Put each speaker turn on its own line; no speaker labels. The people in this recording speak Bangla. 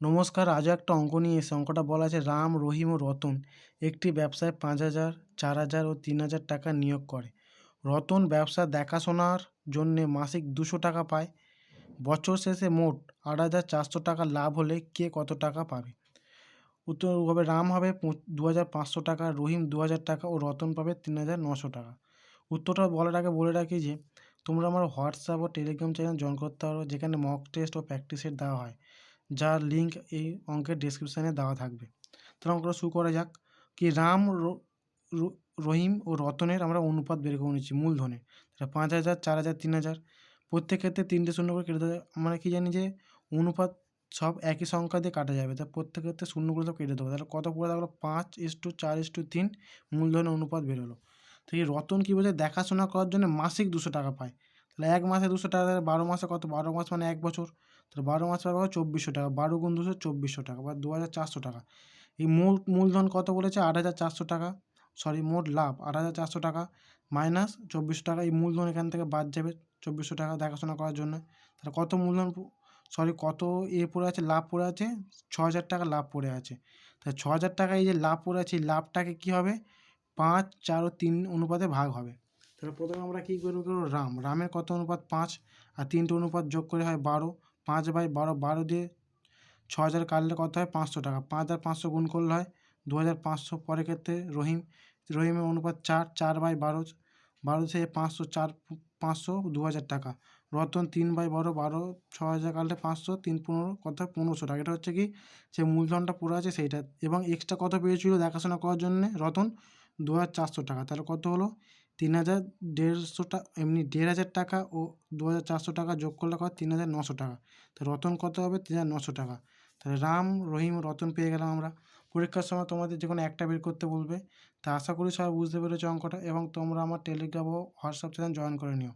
নমস্কার, আজ একটা অঙ্ক নিয়ে এসে অঙ্কটা বলা আছে রাম, রহিম ও রতন। একটি ব্যবসায় পাঁচ হাজার, চার হাজার ও তিন হাজার টাকা নিয়োগ করে। রতন ব্যবসা দেখাশোনার জন্যে মাসিক দুশো টাকা পায়। বছর শেষে মোট আট হাজার চারশো টাকা লাভ হলে কে কত টাকা পাবে? উত্তর হবে রাম হবে দু হাজার পাঁচশো টাকা, রহিম দু হাজার টাকা ও রতন পাবে তিন হাজার নশো টাকা। উত্তরটা বলার আগে বলে রাখি যে, তোমরা আমার হোয়াটসঅ্যাপ ও টেলিগ্রাম চ্যানেল জয়েন করতে পারো, যেখানে মক টেস্ট ও প্র্যাকটিসের দেওয়া হয়। যার লিঙ্ক এই অঙ্কের ডেসক্রিপশানে দেওয়া থাকবে। তাহলে অঙ্কটা শুরু করা যাক। কি রাম রহিম ও রতনের আমরা অনুপাত বের করে নিচ্ছি মূলধনে। তাহলে পাঁচ হাজার, চার হাজার, তিন হাজার। প্রত্যেক ক্ষেত্রে তিনটে শূন্য করে কেটে দেওয়া আমরা কি জানি যে অনুপাত সব একই সংখ্যা দিয়ে কাটা যাবে। তা প্রত্যেক ক্ষেত্রে শূন্যগুলো সব কেটে দেবো। তাহলে কত পড়ে থাকল পাঁচ ইস টু চার ইস টু তিন মূলধনের অনুপাত বেরোলো তো এই রতন কী বোঝায়? দেখাশোনা করার জন্য মাসিক দুশো টাকা পায়। তাহলে এক মাসে দুশো টাকা বারো মাসে কত? বারো মাস মানে এক বছর। তাহলে বারো মাস পাবে চব্বিশশো টাকা, বারো গুণ দুশো চব্বিশশো টাকা, বা দু হাজার চারশো টাকা। এই মূল, মূলধন কত বলেছে? আট হাজার চারশো টাকা। সরি, মোট লাভ আট হাজার চারশো টাকা মাইনাস চব্বিশশো টাকা। এই মূলধন এখান থেকে বাদ যাবে চব্বিশশো টাকা দেখাশোনা করার জন্য। তাহলে কত মূলধন সরি, কত এ পড়ে আছে? লাভ পড়ে আছে? ছ হাজার টাকা লাভ পড়ে আছে। তাহলে ছ হাজার টাকা এই যে লাভ পড়ে আছে, এই লাভটাকে কী হবে? পাঁচ, চার ও তিন অনুপাতে ভাগ হবে। তাহলে প্রথমে আমরা কী করব করব রাম। রামের কত অনুপাত? পাঁচ। আর তিনটে অনুপাত যোগ করে হয় বারো। পাঁচ বাই বারো বারো দিয়ে ছ হাজার কাটলে কত হয়? পাঁচশো টাকা। পাঁচ হাজার পাঁচশো গুণ করলে হয় দু হাজার পাঁচশো পরের ক্ষেত্রে রহিম। রহিমের অনুপাত চার চার বাই বারো। বারো থেকে পাঁচশো, চার পাঁচশো, দু হাজার টাকা। রতন তিন বাই বারো বারো, ছ হাজার কাটলে পাঁচশো, তিন পনেরো, কত হয়? পনেরোশো টাকা। এটা হচ্ছে কি? যে মূলধনটা পুরো আছে সেইটা। এবং এক্সট্রা কত পেয়েছিল দেখাশোনা করার জন্যে? রতন, দু হাজার চারশো টাকা। তাহলে কত হলো? তিন হাজার দেড়শো টাকা এমনি দেড় হাজার টাকা ও দু হাজার চারশো টাকা যোগ করলে কত তিন হাজার নশো টাকা। তো রতন কত হবে? তিন হাজার নশো টাকা। তাহলে রাম, রহিম, রতন পেয়ে গেলাম আমরা। পরীক্ষার সময় তোমাদের যে কোনো একটা বের করতে বলবে। তা আশা করি সবাই বুঝতে পেরেছ অঙ্কটা এবং তোমরা আমার টেলিগ্রাম ও হোয়াটসঅ্যাপ চ্যানেল জয়েন করে নিও।